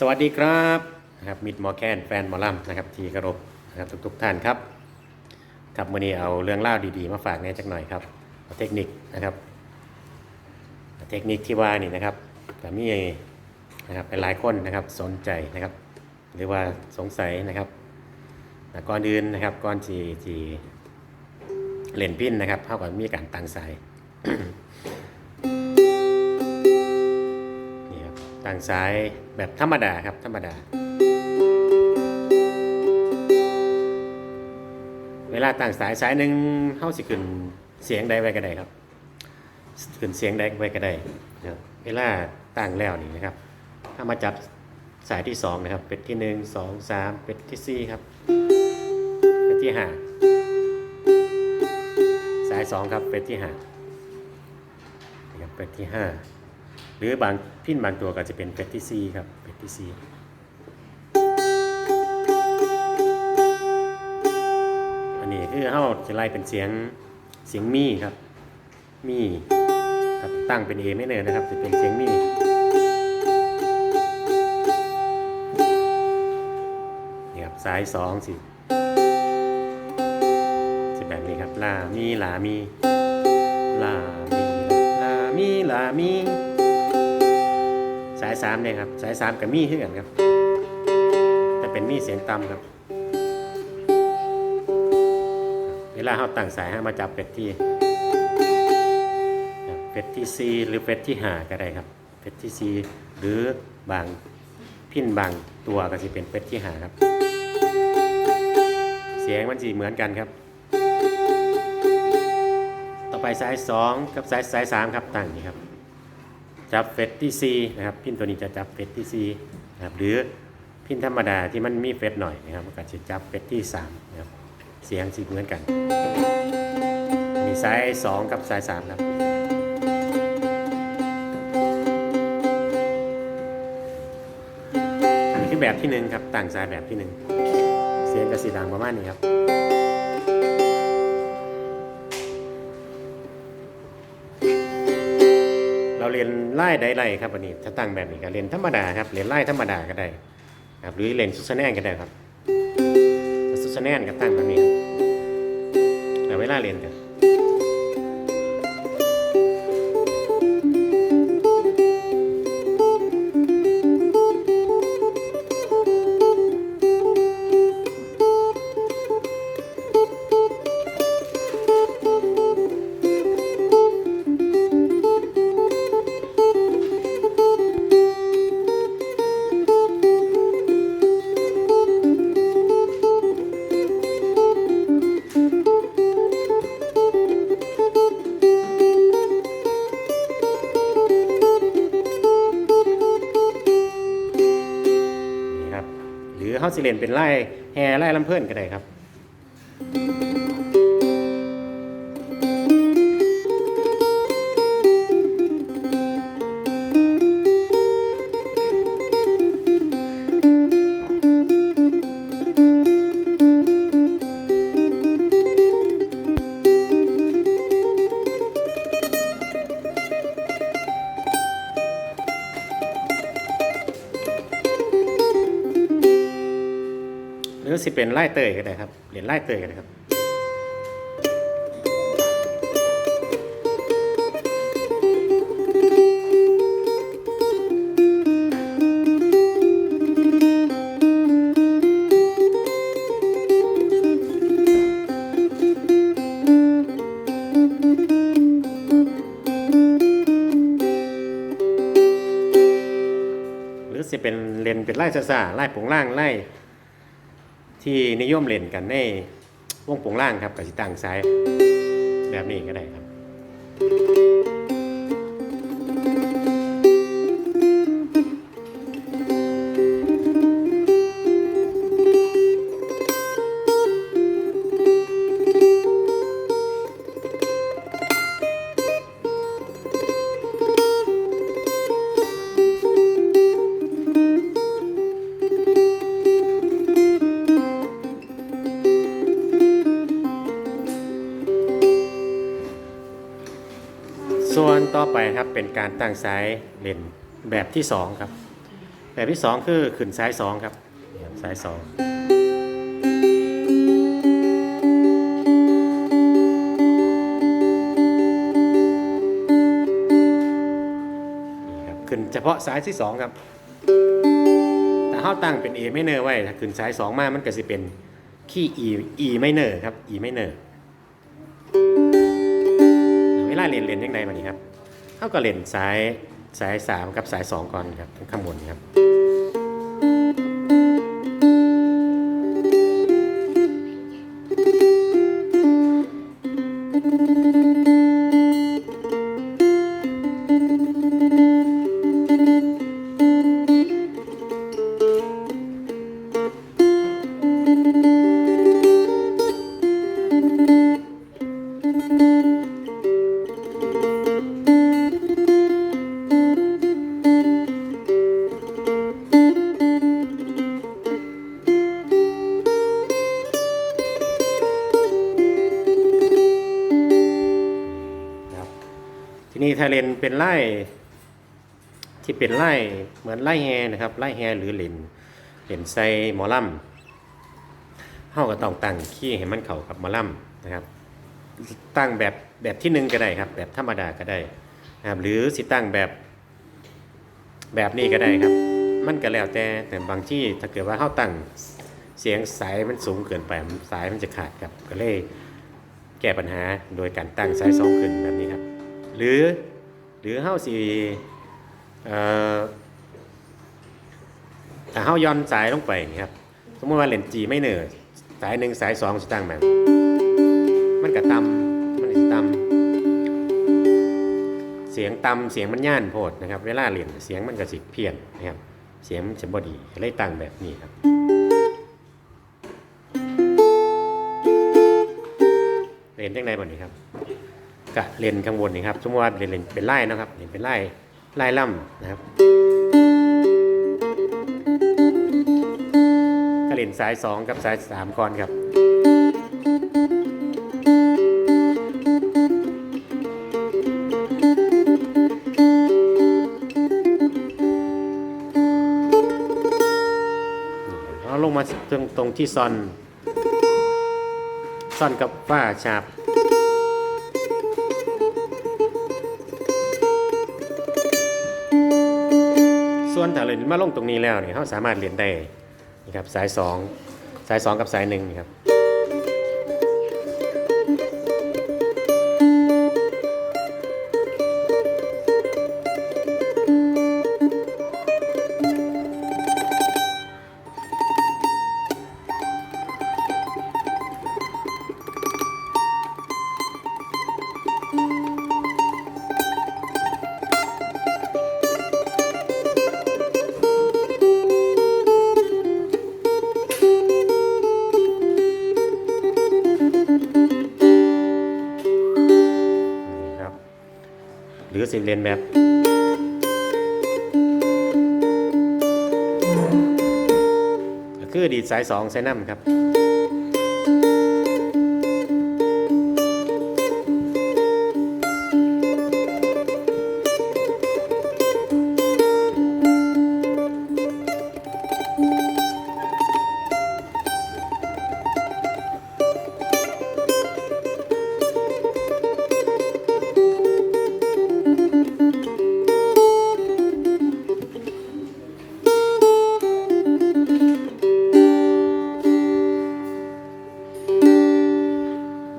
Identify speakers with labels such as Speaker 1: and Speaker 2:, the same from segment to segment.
Speaker 1: สวัสดีครับนะครับมิดหมอแคนแฟนหมอลำนะครับที่เคารพนะครับทุกๆท่านครับครับวันนี้เอาเรื่องเล่าดีๆ มาฝากแน่จักหน่อยครับเทคนิคนะครับ เทคนิคที่ว่านี่นะครับก็มีนะครับหลายคนนะครับสนใจนะครับ หรือว่าสงสัยนะครับก่อนอื่นนะครับก่อนที่ที่เล่นพินนะครับเท่ากับมีการตั้งสาย นี่ครับตั้งสายแบบธรรมดาครับธรรมดา เวลาตั้งสายสายหนึ่งเข้าสิขึ้นเสียงใดไว้ก็ได้ครับขึ้นเสียงใดไว้ก็ได้นะครับเวลาตั้งแล้วนี่นะครับ ถ้ามาจับสายที่สองนะครับ เป็ดที่หนึ่งสองสามเป็ดที่สี่ครับเป็ดที่ห้าสายสองครับเป็ดที่ห้าเป็ดที่ห้า หรือบางพินบางตัวก็จะเป็นเป็ดที่สี่ครับเป็ดที่สี่อันนี้คือเฮาจะไล่เป็นเสียงเสียงมี่ครับมี่ครับตั้งเป็น A ไม่เนินนะครับ จะเป็นเสียงมี่นี่ครับซ้ายสองสิจะแบบนี้ครับลามีลามีลามีลามีลามี สายสามเนี่ยครับ สายสามกับมีขึ้นกันครับ แต่เป็นมีเสียงต่ำครับ เวลาเขาตั้งสายให้มาจับเป็ดที่เป็ดที่ C หรือเป็ดที่หาก็ได้ครับเป็ดที่ C หรือบางพินบางตัวก็จะเป็นเป็ดที่หาครับ เสียงมันสีเหมือนกันครับ ต่อไปสาย2กับสายสาย3ครับตั้งนี่ครับ จับเฟสที่ C นะครับพินตัวนี้จะจับเฟสที่ C นะครับหรือพินธรรมดาที่มันมีเฟสหน่อยนะครับมันก็จะจับเฟสที่3นะครับเสียงสีเหมือนกัน มีสาย2กับสาย3ครับอันนี้คือแบบที่หนึ่งครับต่างสายแบบที่หนึ่งเสียงกระสีดังประมาณนี้ครับ เราเรียนไล่ได้ไรครับวันนี้ถ้าตั้งแบบนี้ก็เรียนธรรมดาครับเรียนไล่ธรรมดาก็ได้ครับหรือเรียนซุสแนนก็ได้ครับซุสแนนก็ตั้งแบบนี้ครับแต่เวลาเรียนกันนี่ เขาสิเรียนเป็นไล่แห่ไล่ลำเพื่อนก็ได้ครับ รือสิเป็นไล่เตยก็ได้ครับเรียนไล่เตยก็ได้ครับหรือสิเป็นเรียนเป็นไล่ซ่าๆไล่ผงล่างไล่ ที่นิยมเล่นกันในวงโปงล่างครับกับสิตังซ้ายแบบนี้ก็ได้ครับ ส่วนต่อไปครับเป็นการตั้งสายเลนแบบที่ 2 ครับ แบบที่สองคือขึ้นสายสองครับสายสองครับขึ้นเฉพาะสายที่สองครับ แต่เขาตั้งเป็น A ไม่เนอร์ไว้ถ้าขึ้นสายสองมา มันก็จะเป็น ขี้ E E ไม่เนอร์ครับ E ไม่เนอร์ เลาเรียนเรียนยังไงมานี่ครับเขาก็เรียนสายสายสามกับสายสองก่อนครับข้างบนครับ นี้ถ้าเลนเป็นไล่ที่เป็นไล่เหมือนไล่แฮนะครับไล่แฮหรือเลนเลนไซหมอลำเฮาก็ต้องตั้งขี้ให้มันเข้ากับหมอลำนะครับ ตั้งแบบแบบที่หนึ่งก็ได้ครับ แบบธรรมดาก็ได้นะครับหรือสิตั้งแบบแบบนี้ก็ได้ครับ มันก็แล้วแต่แต่บางที่ถ้าเกิดว่าเฮาตั้งเสียงสายมันสูงเกินไปสายมันจะขาดครับก็เลยแก้ปัญหาโดยการตั้งสายสองขึ้นแบบนี้ครับ หรือหรือเฮาสิเอ่อถ้าเฮาย้อนสายลงไปนี่ครับสมมติว่าเลนจีไม่เนือสายหนึ่งสายสองสิตั้งแบบมันก็ต่ำมันสิตำเสียงตำเสียงมันย่านโพดนะครับ เวลาเรียนเสียงมันก็สิเพี้ยนนะครับเสียงมันจะบดีเลยตั้งแบบนี้ครับเรียนจังไดบ่นี้ครับ กะเรียนข้างบนนี่ครับสมมติว่าเรียนเรียนเป็นไล่นะครับเรียนเป็นไล่ไล่ล่ำนะครับก็เรียนสายสองกับสายสามก่อนครับเอาลงมาตรงตรงที่ซอนซ่อนกับฝ้าฉาบ มาลงตรงนี้แล้วเนี่ยเขาสามารถเรียนได้นี่ครับสายสองสายสองกับสายหนึ่งนี่ครับ สิเรียนแบบก็คือดีดสายสองสายน้ำครับ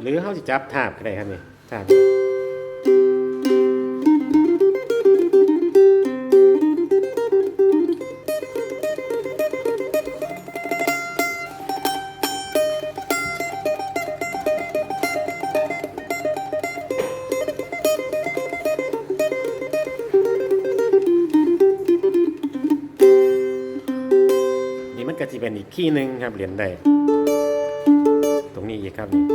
Speaker 1: รือเขาจะจับทาบก็ได้ครับนี่ทาบนี่มันก็จะเป็นอีกขี้หนึ่งครับเรียนได้ตรงนี้อีกครับนี่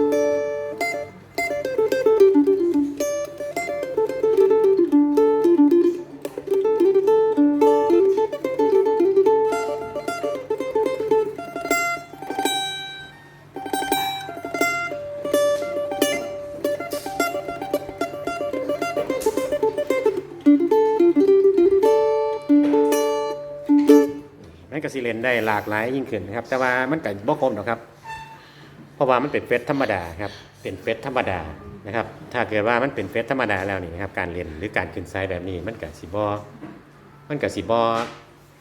Speaker 1: ได้หลากหลายยิ่งขึ้นนะครับ แต่ว่ามันก็บ่ครบหรอกครับ เพราะว่ามันเป็นเฟสธรรมดาครับเป็นเฟสธรรมดานะครับ ถ้าเกิดว่ามันเป็นเฟสธรรมดาแล้วนี่นะครับการเรียนหรือการขึ้นไซด์แบบนี้มันก็สิบ่มันก็สิบ่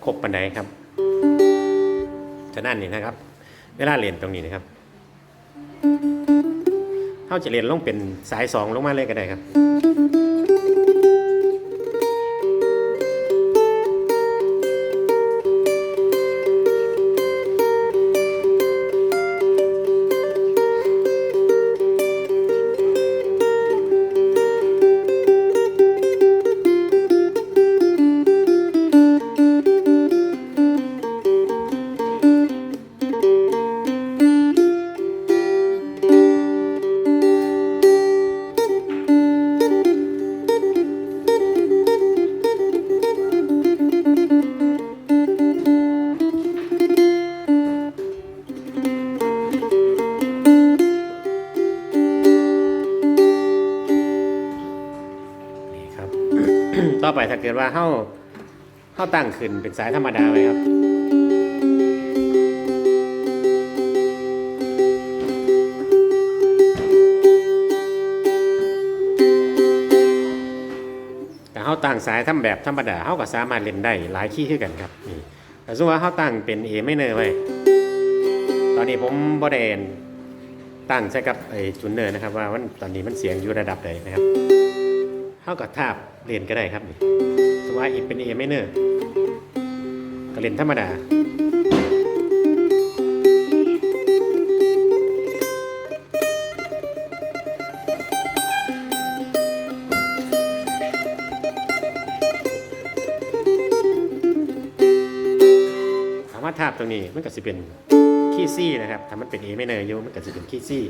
Speaker 1: ครบปานใดครับฉะนั้นนี่นะครับ เวลาเรียนตรงนี้นะครับเขาจะเรียนลงเป็นสายสองลงมาเลยก็ได้ครับ เกิดว่าเข้าเข้าตั้งขึ้นเป็นสายธรรมดาไว้ครับ แต่เขาตั้งสายทำแบบธรรมดาเขาก็สามารถเล่นได้หลายคีย์ขึ้นกันครับนี่แต่สมมติว่าเขาตั้งเป็น A ไม่เนอร์ไว้ตอนนี้ผมบอดนตั้งใช่กับไอ้จุนเนอร์นะครับว่ามันตอนนี้มันเสียงอยู่ระดับใดนะครับ เท่ากับทาบเรียนก็ได้ครับนี่สว่าอีกเป็น A ไม่เนอร์ก็เรียนธรรมดาถามว่าทาบตรงนี้มันก็จะเป็นคีย์ซี่นะครับถ้ามันเป็น A ไม่เนอร์อยู่มันก็จะเป็นคีย์ซี่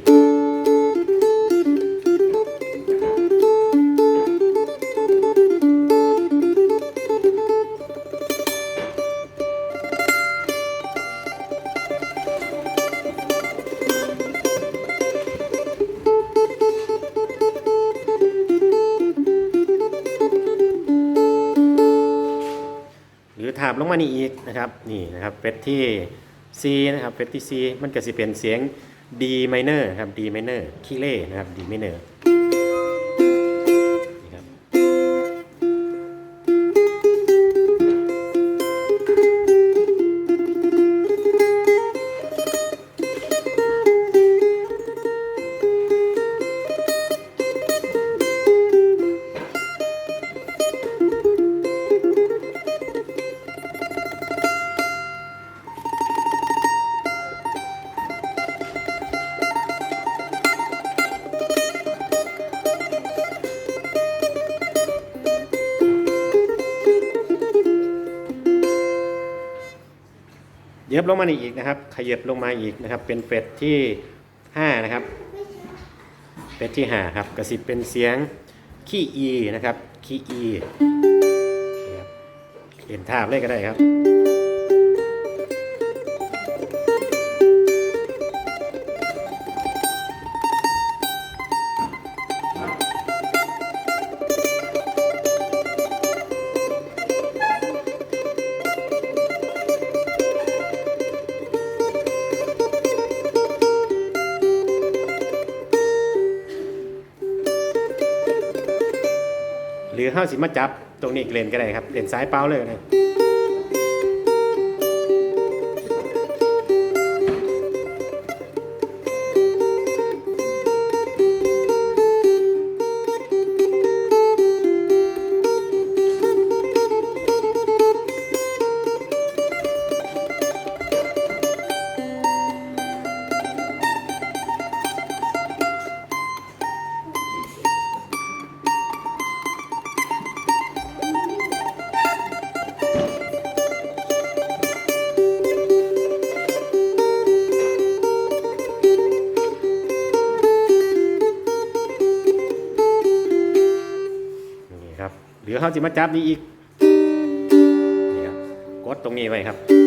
Speaker 1: นะครับนี่นะครับเฟสที่ C นะครับเฟสที่ C มันก็จะเป็นเสียง D minor ครับ D minor คีเล่นะครับ D minor เย็บลงมาอีกนะครับ ขยับลงมาอีกนะครับ เป็นเป็ดที่5นะครับ เป็ดที่5ครับกระสิบเป็นเสียงคีย์ E นะครับคีย์ E นี่ครับเห็นทาบเลยก็ได้ครับ รือห้าสิมาจับตรงนี้เลนก็ได้ครับเลนสายเป้าเลยก็ไเขาสิมาจับนี่อีกนี่ครับกดตรงนี้ไว้ครับ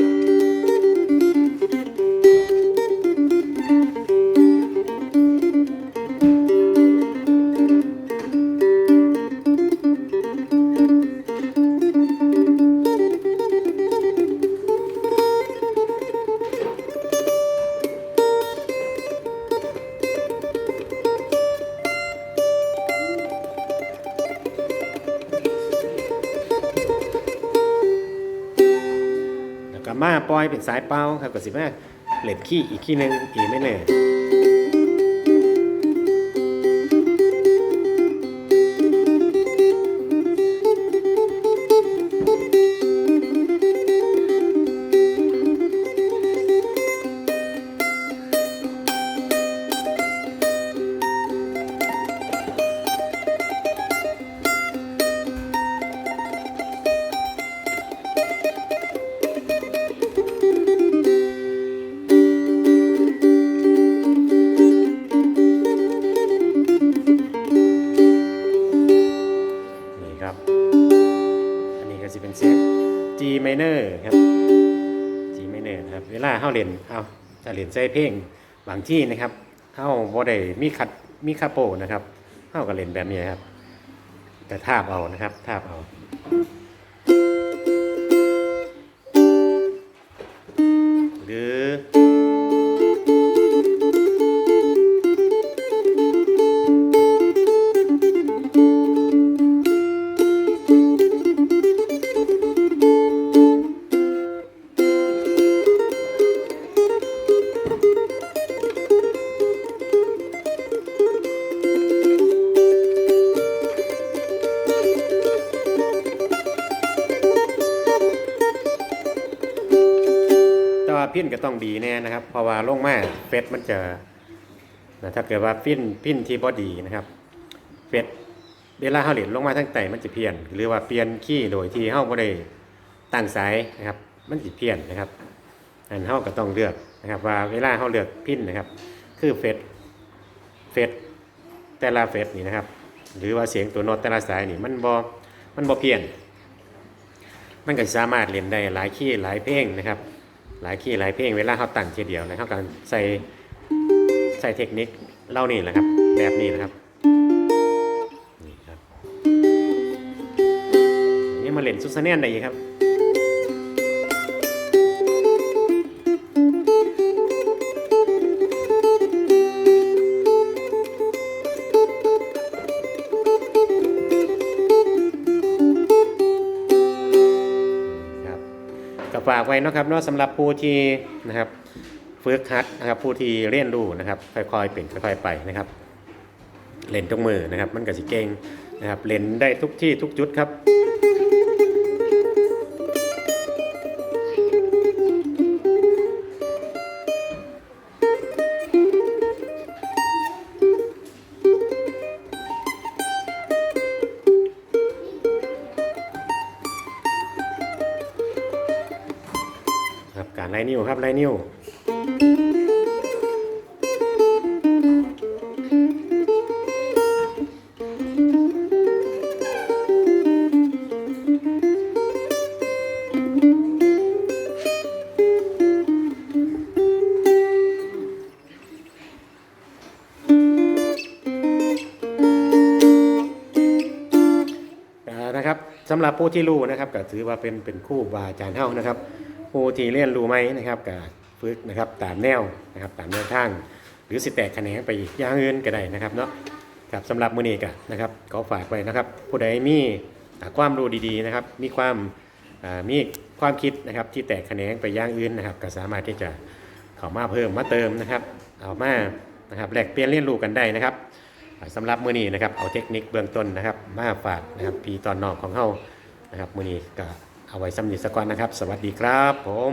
Speaker 1: มาปล่อยเป็นสายเป้าครับก็สิมาเล่นขี้อีกขี้หนึ่งอีไม่เน่นี่ นใส่เพลงบางที่นะครับเข้าบ่ได้มีคัดมีคาโปนะครับเข้าก็เล่นแบบนี้ครับ แต่ทาบเอานะครับทาบเอาหรือ ต้องดีแน่นะครับ เพราะว่าลงมาเฟสมันจะนะถ้าเกิดว่าพิ้นพิ้นที่บอดีนะครับเฟสเวลาเฮาเล่นลงมาทั้งไตมันจะเพี้ยน หรือว่าเปลี่ยนขี้โดยที่เฮาบ่ได้ตั้งสายนะครับ มันสิเพี้ยนนะครับ อันเฮาก็ต้องเลือกนะครับ ว่าเวลาเฮาเลือกพิ้นนะครับ คือเฟสเฟสแต่ละเฟสนี่นะครับ หรือว่าเสียงตัวโน้ตแต่ละสายนี่มันบ่มันบ่เพี้ยน มันก็สามารถเล่นได้หลายขี้หลายเพลงนะครับ หลายขี้หลายเพลงเวลาเขาตั้งทีเดียวนะครับการใส่ใส่เทคนิคเล่านี่แหละครับ แบบนี้นะครับนี่ครับนี่มาเล่นซุสเนียนได้อีกครับ ไว้นะครับเนาะสำหรับผู้ที่นะครับฝึกหัดนะครับผู้ที่เรียนรู้นะครับ ค่อยๆเป็นค่อยๆไปนะครับ เล่นทุกมือนะครับ มันก็สิเก่งนะครับเล่นได้ทุกที่ทุกจุดครับ ครับการไลนิ้วครับไล่นิ้วนะครับสำหรับผู้ที่รู้นะครับก็ถือว่าเป็นเป็นคู่บาอาจารย์เฮานะครับ ผู้ที่เรียนรู้ไหมนะครับก็ฝึกนะครับตามแนวนะครับตามแนวทาง หรือสิแตกแขนงไปอย่างอื่นก็ได้นะครับเนาะครับสำหรับมือนี้ก็นะครับขอฝากไว้นะครับ ผู้ใดมีความรู้ดีๆนะครับ มีความมีความคิดนะครับที่แตกแขนงไปอย่างอื่นนะครับ ก็สามารถที่จะเข้ามาเพิ่มมาเติมนะครับ เอามานะครับแลกเปลี่ยนเรียนรู้กันได้นะครับอ่าสำหรับมือนี้นะครับเอาเทคนิคเบื้องต้นนะครับ มาฝากนะครับพี่ตอนนอกของเฮานะครับมือนี้ก็ เอาไว้สำนิสก่อนนะครับ สวัสดีครับผม